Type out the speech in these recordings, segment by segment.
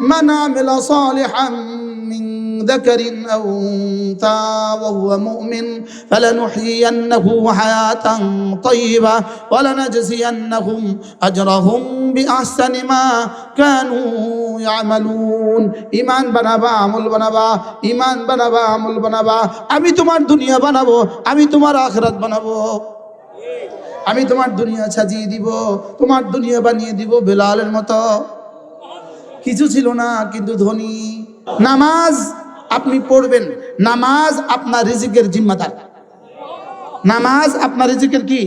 من عمل صالحا من ذكر أو أنثى وهو مؤمن فلنحيينه حياة طيبة ولنجزينهم أجرهم بأحسن ما كانوا يعملون ইমান বানাবা আমল বানাবা ইমান বানাবা আমল বানাবা আমি তোমার দুনিয়া বানাবো আমি তোমার আখরাত বানাবো আমি তোমার দুনিয়া সাজিয়ে দিব তোমার দুনিয়া বানিয়ে দিব বেলালের মতো কিছু ছিল না কিন্তু ধনী নামাজ আপনি পড়বেন নামাজ আপনার রিজিকের জিম্মাদার নামাজ আপনার রিজিকের কি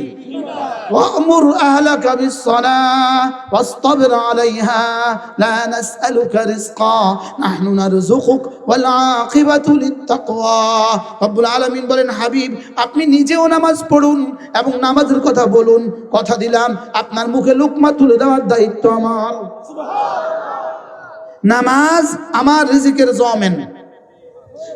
وأمر أهلك بالصلاة واصطبر عليها لا نسألك رزقا نحن نرزقك والعاقبة للتقوى رب العالمين বলেন হাবিব আপনি নিজেও নামাজ পড়ুন এবং নামাজের কথা বলুন কথা দিলাম আপনার মুখে লুকমা তুলে দেওয়ার দায়িত্ব আমার নামাজ আমার রিজিকের জমেন।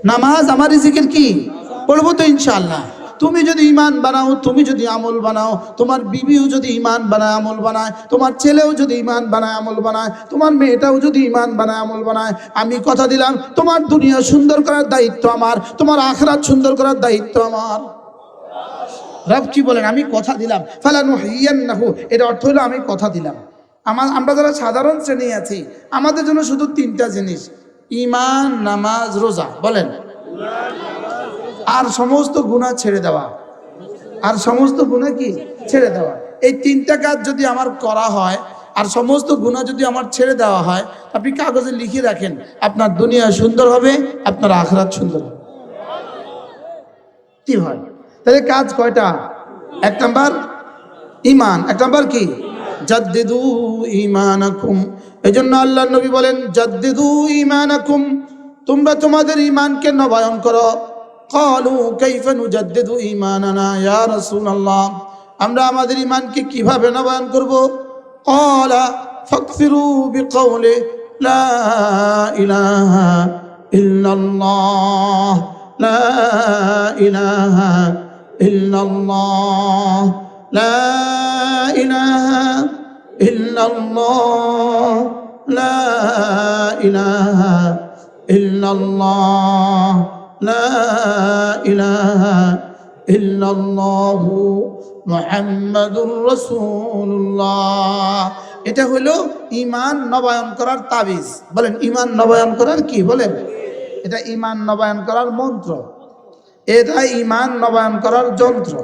নামাজ আমার রিজিকের কি? পড়ব তো ইনশাল্লাহ তুমি যদি ইমান বানাও, তুমি যদি আমল বানাও, তোমার বিবিও যদি ইমান বানায়, আমল বানায়, তোমার ছেলেও যদি ইমান বানায়, আমল বানায়, তোমার মেয়েটাও যদি ইমান বানায়, আমল বানায়, আমি কথা দিলাম, তোমার দুনিয়া সুন্দর করার দায়িত্ব আমার, তোমার আখরাত সুন্দর করার দায়িত্ব আমার। রব কি বলেন? আমি কথা দিলাম। ফালানু হিয়ান্নাহু এর অর্থ হলো আমি কথা দিলাম। আমার আমরা যারা সাধারণ শ্রেণি আছি, আমাদের জন্য শুধু তিনটা জিনিস ইমান নামাজ, রোজা, বলেন। আর সমস্ত গুণা ছেড়ে দেওয়া। আর সমস্ত গুণা কি? ছেড়ে দেওয়া। এই তিনটা কাজ যদি আমার করা হয়, আর সমস্ত গুণা যদি আমার ছেড়ে দেওয়া হয়, আপনি কাগজে লিখে রাখেন, আপনার দুনিয়া সুন্দর হবে, আপনার আখরাত সুন্দর হবে। কি হয়? তাহলে কাজ কয়টা? এক নাম্বার ইমান এক নাম্বার কি? জাদ্দিদু ইমানাকুম এই জন্য আল্লাহ নবী বলেন, জাদ্দিদু ইমানাকুম তোমরা তোমাদের ইমানকে নবায়ন করো। কলু কৈফেনু জাদ্দিদু ইমানানা ইয়া রাসূলুল্লাহ। আমরা আমাদের ইমানকে কীভাবে নবায়ন করব? কলা ফাকসিরু বিকৌলে লা ইলাহা ইল্লাল্লাহ, লা ইলাহা ইল্লাল্লাহ, লা ইলাহা إلا الله لا إله إلا الله لا إله إلا الله محمد رسول الله এটা হলো ইমান নবায়ন করার তাবিজ বলেন ইমান নবায়ন করার কি বলেন এটা ইমান নবায়ন করার মন্ত্র এটা ইমান নবায়ন করার যন্ত্র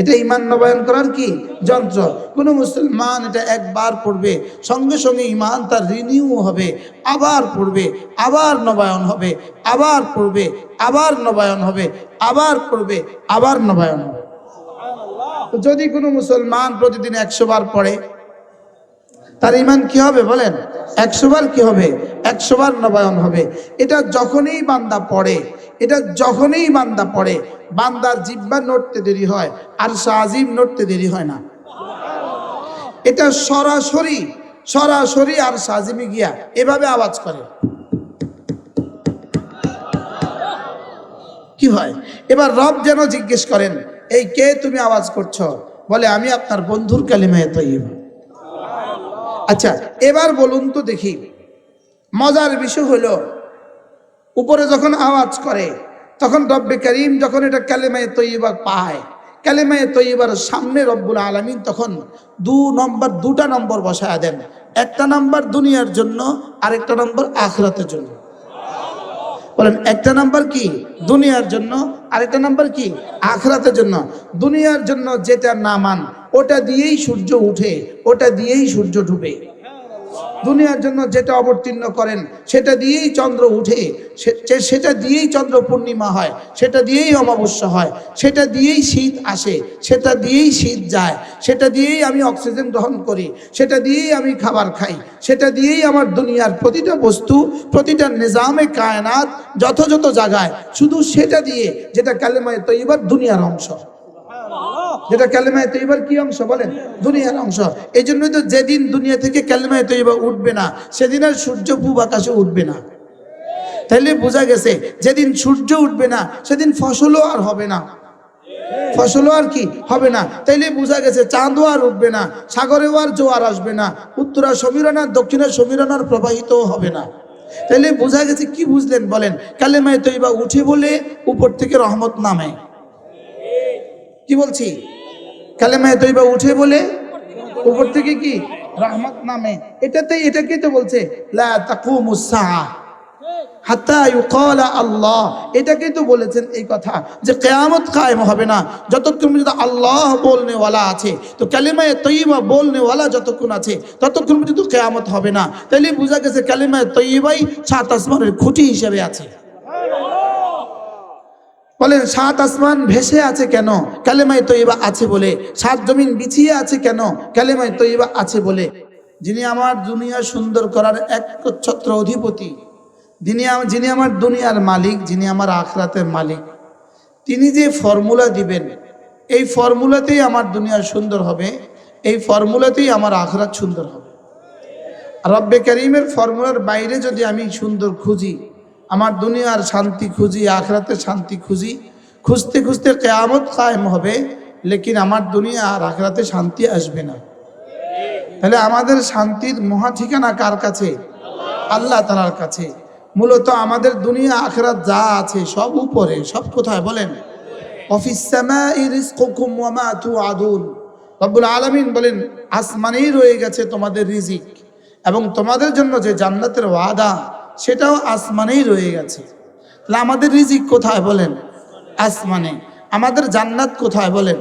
এটা ইমান নবায়ন করার কি যন্ত্র? কোন মুসলমান এটা একবার পড়বে, সঙ্গে সঙ্গে ইমান তার রিনিউ হবে, আবার পড়বে, আবার নবায়ন হবে, আবার পড়বে, আবার নবায়ন হবে, আবার পড়বে, আবার নবায়ন হবে। যদি কোনো মুসলমান প্রতিদিন একশো বার পড়ে, তার ইমান কি হবে বলেন? একশো বার কি হবে? একশো বার নবায়ন হবে। এটা যখনই বান্দা পড়ে এটা যখনই বান্দা পড়ে, বান্দার জিব্বা নড়তে দেরি হয়, আর সাজিম নড়তে দেরি হয় না। এটা সরাসরি সরাসরি আর সাজিমে গিয়া এভাবে আওয়াজ করে। কি হয়? এবার রব যেন জিজ্ঞেস করেন, এই কে তুমি আওয়াজ করছ? বলে, আমি আপনার বন্ধুর কালিমায় তৈব আচ্ছা এবার বলুন তো দেখি, মজার বিষয় হলো উপরে যখন আওয়াজ করে, তখন রব্বে করিম যখন এটা কালেমায় তৈবা পায়, কালেমায় তৈবার সামনে রব্বুল আলমিন তখন দু নম্বর, দুটা নম্বর বসায় দেন। একটা নাম্বার দুনিয়ার জন্য, আরেকটা নম্বর আখরাতের জন্য। বলেন, একটা নাম্বার কি? দুনিয়ার জন্য, আরেকটা নাম্বার কি? আখরাতের জন্য। দুনিয়ার জন্য যেটা নামান ওটা দিয়েই সূর্য উঠে, ওটা দিয়েই সূর্য ডুবে। দুনিয়ার জন্য যেটা অবতীর্ণ করেন, সেটা দিয়েই চন্দ্র উঠে সেটা দিয়েই চন্দ্র পূর্ণিমা হয়, সেটা দিয়েই অমাবস্যা হয়, সেটা দিয়েই শীত আসে, সেটা দিয়েই শীত যায়, সেটা দিয়েই আমি অক্সিজেন গ্রহণ করি, সেটা দিয়েই আমি খাবার খাই, সেটা দিয়েই আমার দুনিয়ার প্রতিটা বস্তু, প্রতিটা নিজামে কায়নাত যথাযথ জায়গায় শুধু সেটা দিয়ে যেটা কালেমায় তৈবার দুনিয়ার অংশ। যেটা কালেমায় তৈবার কি অংশ বলেন? দুনিয়ার অংশ। এই জন্যই তো যেদিন দুনিয়া থেকে কালেমায় তৈবা উঠবে না, সেদিন আর সূর্য পূব আকাশে উঠবে না। তাইলে বোঝা গেছে, যেদিন সূর্য উঠবে না, সেদিন ফসলও আর হবে না। ফসলও আর কি? হবে না। তাইলে বোঝা গেছে, চাঁদও আর উঠবে না, সাগরেও আর জোয়ার আসবে না, উত্তরা সমীরণার, দক্ষিণা সমীরণার প্রবাহিতও হবে না। তাইলে বোঝা গেছে, কি বুঝলেন বলেন, কালেমায় তৈবা উঠে বলে উপর থেকে রহমত নামে। কি বলছি? কালেমায় তৈবা উঠে বলে, উপর থেকে কি? রহমত নামে। এটাতে এটাকে তো বলছে, লা তাকুমুস আল্লাহ। এটাকেই তো বলেছেন এই কথা যে কেয়ামত কায়েম হবে না। যতক্ষণ পর্যন্ত আল্লাহ বলনেওয়ালা আছে, তো কালিমায় তৈবা বলনেওয়ালা যতক্ষণ আছে, ততক্ষণ পর্যন্ত কেয়ামত হবে না। তাইলে বোঝা গেছে কালিমায় তৈবাই সাত আসমানের খুঁটি হিসেবে আছে। বলেন সাত আসমান ভেসে আছে কেন? কালেমায় তৈবা আছে বলে। সাত জমিন বিছিয়ে আছে কেন? কালেমায় তৈবা আছে বলে। যিনি আমার দুনিয়া সুন্দর করার একচ্ছত্র অধিপতি, যিনি যিনি আমার দুনিয়ার মালিক, যিনি আমার আখরাতের মালিক। তিনি যে ফর্মুলা দিবেন, এই ফর্মুলাতেই আমার দুনিয়া সুন্দর হবে, এই ফর্মুলাতেই আমার আখরাত সুন্দর হবে। রব্বে করিমের ফর্মুলার বাইরে যদি আমি সুন্দর খুঁজি আমার দুনিয়ার শান্তি খুঁজি, আখরাতের শান্তি খুঁজি। খুঁজতে খুঁজতে কেয়ামত কায়েম হবে, লেকিন আমার দুনিয়া আর আখরাতে শান্তি আসবে না। তাহলে আমাদের শান্তির মহা ঠিকানা কার কাছে? আল্লাহ তালার কাছে। মূলত আমাদের দুনিয়া, আখরাত যা আছে সব উপরে, সব কোথায় বলেন? রব্বুল বলেন, আসমানেই রয়ে গেছে তোমাদের রিজিক এবং তোমাদের জন্য যে জান্নাতের ওয়াদা। সেটাও আসমানেই রয়ে গেছে। তাহলে আমাদের রিজিক কোথায় বলেন? আসমানে। আমাদের জান্নাত কোথায় বলেন?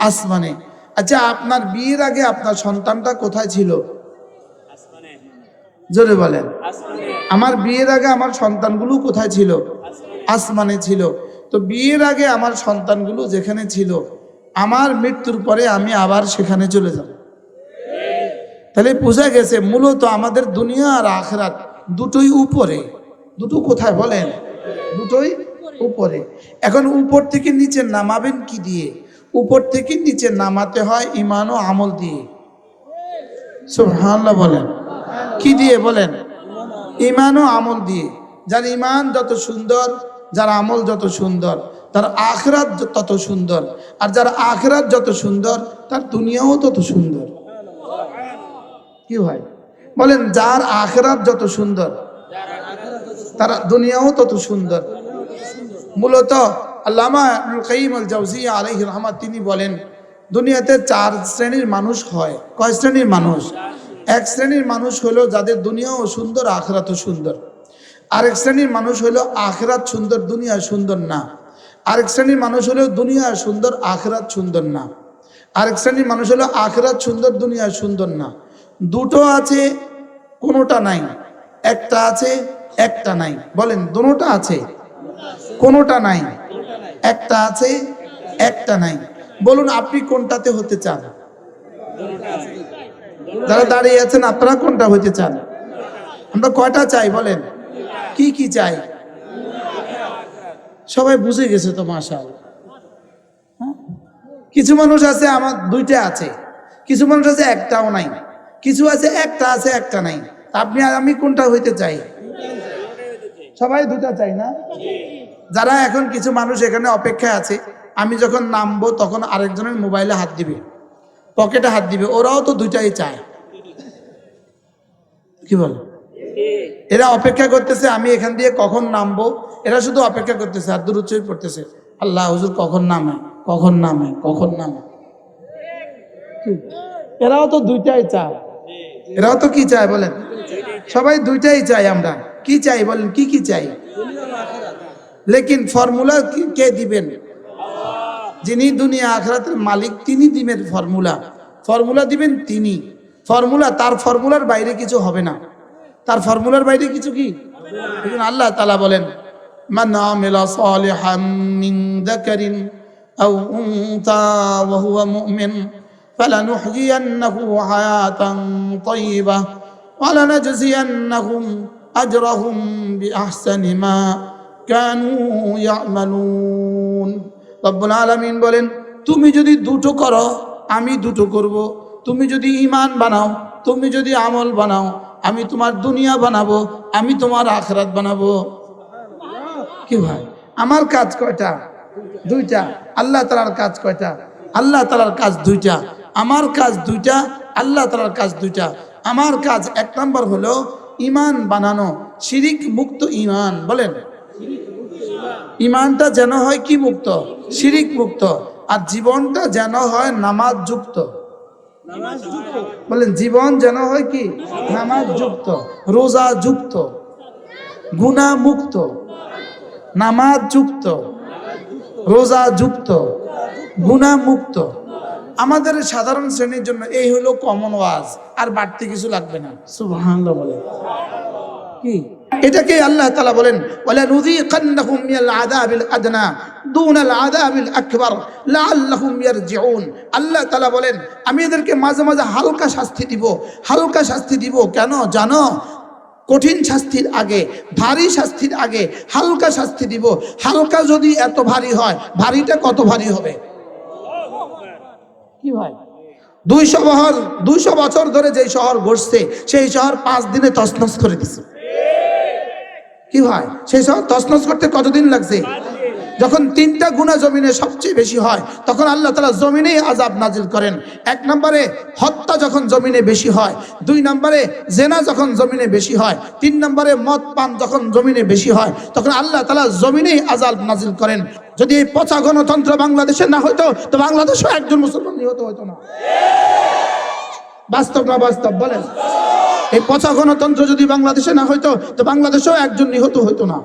আসমানে। আচ্ছা আপনার বিয়ের আগে আপনার সন্তানটা কোথায় ছিল? জোরে বলেন। আমার বিয়ের আগে আমার সন্তানগুলো কোথায় ছিল? আসমানে ছিল। তো বিয়ের আগে আমার সন্তানগুলো যেখানে ছিল আমার মৃত্যুর পরে আমি আবার সেখানে চলে যাব। তাহলে বোঝা গেছে মূলত আমাদের দুনিয়া আর আখরাত দুটোই উপরে। দুটো কোথায় বলেন? দুটোই উপরে। এখন উপর থেকে নিচে নামাবেন কি দিয়ে? উপর থেকে নিচে নামাতে হয় ইমান ও আমল দিয়ে। সুবহানাল্লাহ বলেন। কি দিয়ে বলেন? ইমান ও আমল দিয়ে। যার ইমান যত সুন্দর, যার আমল যত সুন্দর, তার আখরাত তত সুন্দর, আর যার আখরাত যত সুন্দর, তার দুনিয়াও তত সুন্দর। কি হয় বলেন, যার আখরাত যত সুন্দর, তার দুনিয়াও তত সুন্দর। মূলত আল্লামা তিনি বলেন, দুনিয়াতে চার শ্রেণির মানুষ হয়। কয় শ্রেণির মানুষ? এক শ্রেণির মানুষ হলো যাদের দুনিয়াও সুন্দর, আখরাতও সুন্দর। আরেক শ্রেণির মানুষ হলো আখরাত সুন্দর, দুনিয়া সুন্দর না। আরেক শ্রেণির মানুষ হলো দুনিয়া সুন্দর, আখরাত সুন্দর না। আরেক শ্রেণির মানুষ হলো আখরাত সুন্দর, দুনিয়া সুন্দর না। দুটো আছে, কোনোটা নাই। একটা আছে, একটা নাই। বলেন দুটোটা আছে, কোনোটা নাই। একটা আছে, একটা নাই। বলুন, আপনি কোনটাতে হতে চান? যারা দাঁড়িয়ে আছেন, আপনারা কোনটা হতে চান? আমরা কয়টা চাই, বলেন? কি কি চাই? সবাই বুঝে গেছে তো মাসাল কিছু মানুষ আছে, আমার দুইটা আছে। কিছু মানুষ আছে, একটাও নাই। কিছু আছে, একটা আছে, একটা নাই। আপনি আর আমি কোনটা হইতে চাই? সবাই দুটা চাই না? যারা এখন কিছু মানুষ এখানে অপেক্ষায় আছে, আমি যখন নামবো তখন আরেকজনের মোবাইলে হাত দিবে, পকেটে হাত দিবে, ওরাও তো দুইটাই চায়। কি বল? এরা অপেক্ষা করতেছে, আমি এখান দিয়ে কখন নামবো? এরা শুধু অপেক্ষা করতেছে আর দূরচ্ছই পড়তেছে। আল্লাহ হুজুর কখন নামে? কখন নামে? কখন নামে? এরাও তো দুইটাই চায়। এরাও তো কি চায় বলেন সবাই দুইটাই চাই আমরা কি চাই বলেন কি কি চাই লেকিন ফর্মুলা কি- কে দিবেন যিনি দুনিয়া আখরাতের মালিক তিনি দিবেন ফর্মুলা ফর্মুলা দিবেন তিনি ফর্মুলা তার ফর্মুলার বাইরে কিছু হবে না তার ফর্মুলার বাইরে কিছু কি এই জন্য আল্লাহ তালা বলেন من عمل صالحا من ذكر أو أنثى وهو مؤمن فلنحيينه حياة طيبة ولنجزينهم أجرهم بأحسن ما كانوا يعملون রব্বুল আলামিন বলেন তুমি যদি দুটো করো আমি দুটো করব তুমি যদি ইমান বানাও তুমি যদি আমল বানাও আমি তোমার দুনিয়া বানাবো আমি তোমার আখরাত বানাবো কি ভাই আমার কাজ কয়টা দুইটা আল্লাহ তালার কাজ কয়টা আল্লাহ তালার কাজ দুইটা আমার কাজ দুইটা, আল্লাহ তালার কাজ দুইটা। আমার কাজ এক নম্বর হলো ইমান বানানো, শিরিক মুক্ত ইমান বলেন। ইমানটা যেন হয় কি মুক্ত? শিরিক মুক্ত। আর জীবনটা যেন হয় নামাজ যুক্ত বলেন, জীবন যেন হয় কি? নামাজ যুক্ত রোজা যুক্ত গুণা মুক্ত নামাজ যুক্ত রোজা যুক্ত গুণা মুক্ত আমাদের সাধারণ শ্রেণির জন্য এই হলো কমন ওয়াজ আর বাড়তি কিছু লাগবে না। সুবহানাল্লাহ বলে। কি? এটাকে আল্লাহ তাআলা বলেন ওয়ালা নুযীকান্নাহুম মিনাল আযাবিল আদনা দুনাল আযাবিল আকবার লাআল্লাহুম ইয়ারজিউন। আল্লাহ তাআলা বলেন আমি এদেরকে মাঝে মাঝে হালকা শাস্তি দিব। হালকা শাস্তি দিব কেন? জানো? কঠিন শাস্তির আগে ভারী শাস্তির আগে হালকা শাস্তি দিব। হালকা যদি এত ভারী হয় ভারীটা কত ভারী হবে? কি ভাই? দুইশো বছর দুইশো বছর ধরে যে শহর বসছে সেই শহর পাঁচ দিনে তছনছ করে দিছে। কি ভাই? সেই শহর তসনস করতে কতদিন লাগছে? যখন তিনটা গুণা জমিনে সবচেয়ে বেশি হয়, তখন আল্লাহ তালা জমিনেই আজাব নাজিল করেন। এক নম্বরে, হত্যা যখন জমিনে বেশি হয়, দুই নম্বরে, জেনা যখন জমিনে বেশি হয়, তিন নম্বরে মদ পান যখন জমিনে বেশি হয়, তখন আল্লাহ তালা জমিনেই আজাব নাজিল করেন। যদি এই পচা গণতন্ত্র বাংলাদেশে না হইতো, তো বাংলাদেশও একজন মুসলমান নিহত হইতো না। বাস্তব না বাস্তব, বলেন। এই পচা গণতন্ত্র যদি বাংলাদেশে না হইতো, তো বাংলাদেশেও একজন নিহত হইতো না।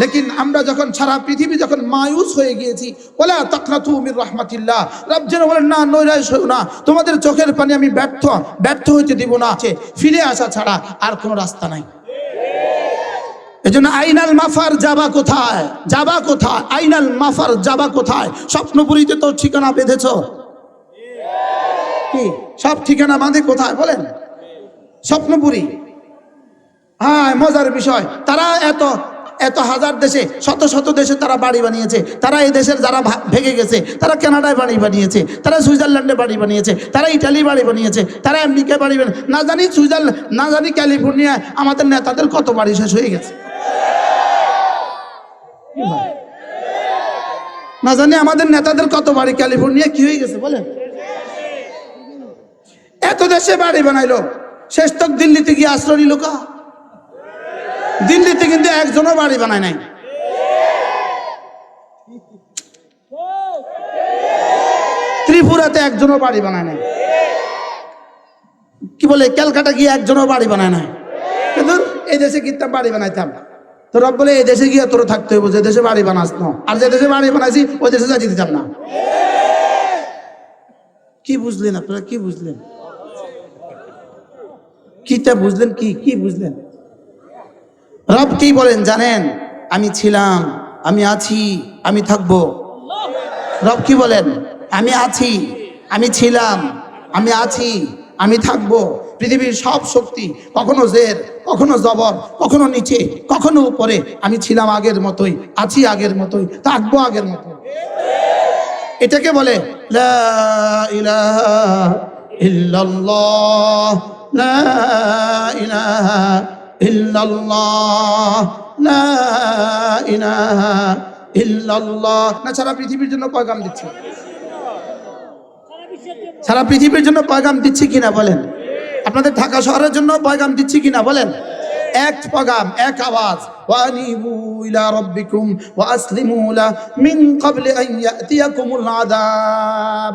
লেকিন আমরা যখন সারা পৃথিবী যখন মায়ুস হয়ে গিয়েছি, ওলা তাকনাতু মির রাহমাতিল্লাহ। রব যেন বলেন, না, নৈরাশ হইও না। তোমাদের চোখের পানি আমি ব্যর্থ ব্যর্থ হইতে দিব না। আছে, ফিরে আসা ছাড়া আর কোনো রাস্তা নাই। এজন্য আইনাল মাফার যাবা কোথায়? যাবা কোথায়? আইনাল মাফার যাবা কোথায়? স্বপ্নপুরীতে তো ঠিকানা বেঁধেছ? কি? সব ঠিকানা বাঁধে কোথায়? বলেন। স্বপ্নপুরী। হ্যাঁ মজার বিষয়। তারা এত এত হাজার দেশে, শত শত দেশে তারা বাড়ি বানিয়েছে। তারা এই দেশের যারা ভেঙে গেছে, তারা কানাডায় বাড়ি বানিয়েছে, তারা সুইজারল্যান্ডে বাড়ি বানিয়েছে, তারা ইটালি বাড়ি বানিয়েছে, তারা আমেরিকায় বাড়ি বানিয়ে, না জানি সুইজারল্যান্ড না জানি ক্যালিফোর্নিয়ায় আমাদের নেতাদের কত বাড়ি শেষ হয়ে গেছে। না জানি আমাদের নেতাদের কত বাড়ি ক্যালিফোর্নিয়া কি হয়ে গেছে, বলেন। এত দেশে বাড়ি বানাইলো, শেষ তক দিল্লিতে গিয়ে আশ্রয় নিল কা দিল্লিতে কিন্তু একজনও বাড়ি বানায় নাই। ত্রিপুরাতে একজনও বাড়ি বানায় নাই। কি বলে, ক্যালকাটা গিয়ে একজনও বাড়ি বানায় নাই। কিন্তু এই দেশে কিন্তু বাড়ি বানাইতাম? তো রব বলে, এই দেশে গিয়ে তোর থাকতে হইব, যে দেশে বাড়ি বানাস না। আর যে দেশে বাড়ি বানাইছি, ওই দেশে যাইতে দিতাম না। কি বুঝলেন আপনারা, কি বুঝলেন? কিটা বুঝলেন কি? কি বুঝলেন? রব কি বলেন জানেন? আমি ছিলাম, আমি আছি, আমি থাকব। রব কি বলেন? আমি আছি, আমি ছিলাম, আমি আছি, আমি থাকব। পৃথিবীর সব শক্তি কখনো জের, কখনো জবর, কখনো নিচে, কখনো উপরে। আমি ছিলাম আগের মতোই, আছি আগের মতোই, থাকব আগের মতো এটাকে বলে ইলাহা ইল্লাল্লাহ, লা ইলাহা ইল্লাল্লাহ। না, সারা পৃথিবীর জন্য পয়গাম দিচ্ছে। সারা পৃথিবীর জন্য পয়গাম দিচ্ছি কিনা বলেন? আপনাদের ঢাকা শহরের জন্য পয়গাম দিচ্ছি কিনা বলেন? এক পয়গাম, এক আওয়াজ। ওয়ানিবু ইলা রাব্বিকুম ওয়া আসলিমু লা মিন ক্বাবলি আন ইয়াতিয়াকুমুল আযাব।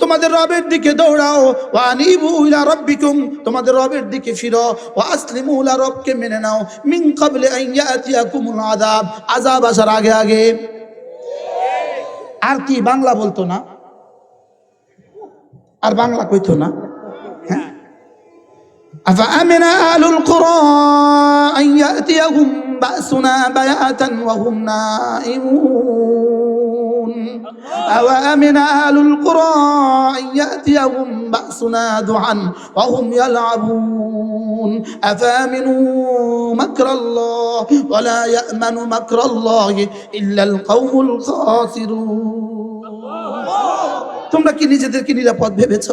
তোমাদের রবের দিকে দৌড়াও। ওয়ানিবু ইলা রব্বিকুম, তোমাদের রবের দিকে ফিরো। ওয়া রবকে মেনে নাও। মিন ক্বাবলি আসার আগে আগে। আর কি, বাংলা বলতো না? আর বাংলা কইতো না? হ্যাঁ। আফা আমিনা আহলুল কুরা আন ইয়াতিয়াহুম বাসুনা বায়াতান ওয়া أوأمن أهل القرى أن يأتيهم بأسنا ضحى وهم يلعبون أفامنوا مكر الله ولا يأمن مكر الله إلا القوم الخاسرون তোমরা কি নিজেদেরকে নিরাপদ ভেবেছ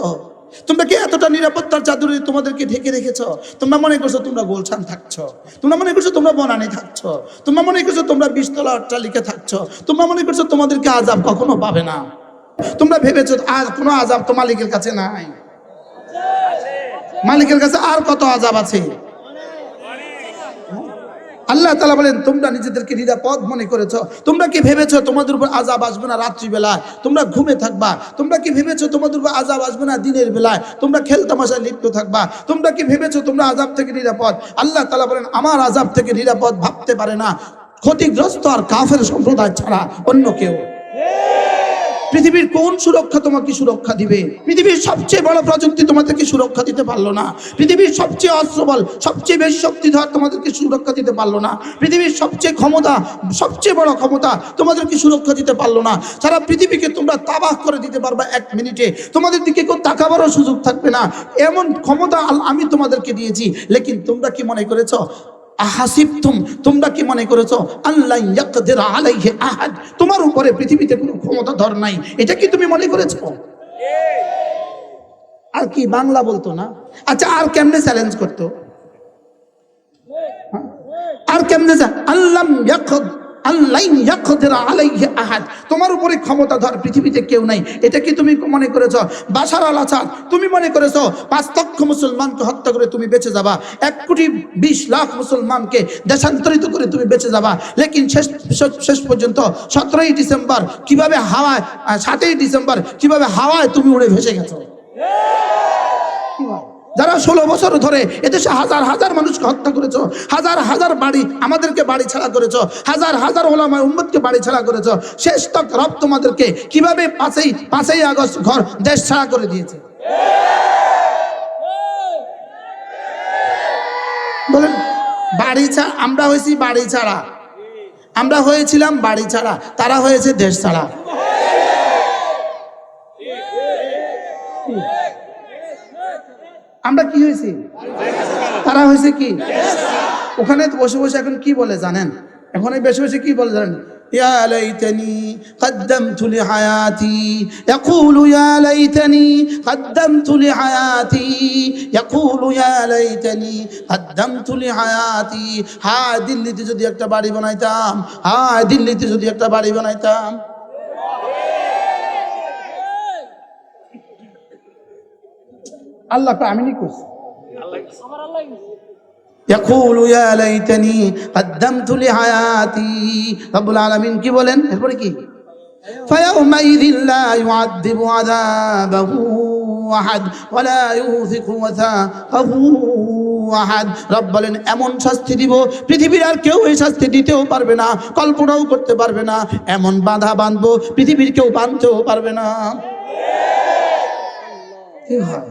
তোমরা কি এতটা নিরাপত্তার চাদরে তোমাদেরকে ঢেকে রেখেছ? তোমরা মনে করছ তোমরা গোলছান থাকছ। তোমরা মনে করছ তোমরা বনানি থাকছ। তোমরা মনে করছ তোমরা বিস্তলা অট্টালিকা থাকছ। তোমরা মনে করছ তোমাদেরকে আজাব কখনো পাবে না। তোমরা ভেবেছো আজ কোনো আজাব তো মালিকের কাছে নাই। মালিকের কাছে আর কত আজাব আছে? আল্লাহ তালা বলেন, তোমরা নিজেদেরকে নিরাপদ মনে করেছ। তোমরা কি ভেবেছো তোমাদের উপর আজাব আসবে না রাত্রিবেলায়? তোমরা ঘুমে থাকবা। তোমরা কি ভেবেছো তোমাদের উপর আজাব আসবে না দিনের বেলায়? তোমরা খেল তামাশায় লিপ্ত থাকবা। তোমরা কি ভেবেছো তোমরা আজাব থেকে নিরাপদ? আল্লাহ তালা বলেন, আমার আজাব থেকে নিরাপদ ভাবতে পারে না। ক্ষতিগ্রস্ত আর কাফের সম্প্রদায় ছাড়া অন্য কেউ। পৃথিবীর কোন সুরক্ষা তোমাকে সুরক্ষা দিবে? পৃথিবীর সবচেয়ে বড় প্রযুক্তি তোমাদেরকে সুরক্ষা দিতে পারল না। পৃথিবীর সবচেয়ে অস্ত্রবল, সবচেয়ে বেশি শক্তিধর তোমাদেরকে সুরক্ষা দিতে পারল না। পৃথিবীর সবচেয়ে ক্ষমতা, সবচেয়ে বড় ক্ষমতা তোমাদেরকে সুরক্ষা দিতে পারল না। সারা পৃথিবীকে তোমরা তাবাহ করে দিতে পারবা এক মিনিটে। তোমাদের দিকে কেউ তাকাবারও সুযোগ থাকবে না। এমন ক্ষমতা আমি তোমাদেরকে দিয়েছি। লেকিন তোমরা কি মনে করেছ? আহাসিবতুম, তোমরা কি মনে করেছ? আল্লাহ ইয়াকদির আলাইহি আহাদ। তোমার উপরে পৃথিবীতে কোনো ক্ষমতা ধর নাই। এটা কি তুমি মনে করেছ? আর কি, বাংলা বলতো না? আচ্ছা আর কেমনে চ্যালেঞ্জ করতো? হ্যাঁ? আর কেমনে আল্লাহ ইয়াকদ তোমার উপরে ক্ষমতা ধর, পৃথিবীতে কেউ নাই। এটা কি তুমি মনে করেছ? বাশার আল তুমি মনে করেছ? পাঁচ লক্ষ মুসলমানকে হত্যা করে তুমি বেঁচে যাবা। এক কোটি বিশ লাখ মুসলমানকে দেশান্তরিত করে তুমি বেঁচে যাবা। লেকিন শেষ, শেষ- পর্যন্ত সতেরোই ডিসেম্বর কীভাবে হাওয়ায় সাতই ডিসেম্বর কীভাবে হাওয়ায় তুমি উড়ে ভেসে গেছো? যারা ষোলো বছর ধরে এদেশে হাজার হাজার মানুষকে হত্যা করেছ, হাজার হাজার বাড়ি আমাদেরকে বাড়ি ছাড়া করেছ, হাজার হাজার ওলামায় উম্মতকে বাড়ি ছাড়া করেছ, শেষ তক রব তোমাদেরকে কীভাবে পাঁচই পাঁচই আগস্ট ঘর দেশ ছাড়া করে দিয়েছে? বলেন, বাড়ি ছাড়া আমরা হয়েছি বাড়ি ছাড়া। আমরা হয়েছিলাম বাড়ি ছাড়া, তারা হয়েছে দেশ ছাড়া। আমরা কি হয়েছি তারা হয়েছে কি ওখানে তো বসে বসে এখন কি বলে জানেন এখন এই বসে বসে কি বলে জানেন يا ليتني قدمت لحياتي يقول يا ليتني قدمت لحياتي يقول يا ليتني قدمت لحياتي হায় দিল্লিতে যদি একটা বাড়ি বানাইতাম হায় দিল্লিতে যদি একটা বাড়ি বানাইতাম আল্লাহ আমি নি করছি يقول يا ليتني قدمت لحياتي رب العالمين কি বলেন এরপরে কি فيومئذ لا يعذب عذابه أحد ولا يوثق وثاقه আহাদ রব বলেন এমন শাস্তি দিব পৃথিবীর আর কেউ এই শাস্তি দিতেও পারবে না কল্পনাও করতে পারবে না এমন বাধা বাঁধবো পৃথিবীর কেউ বাঁধতেও পারবে না কি হয়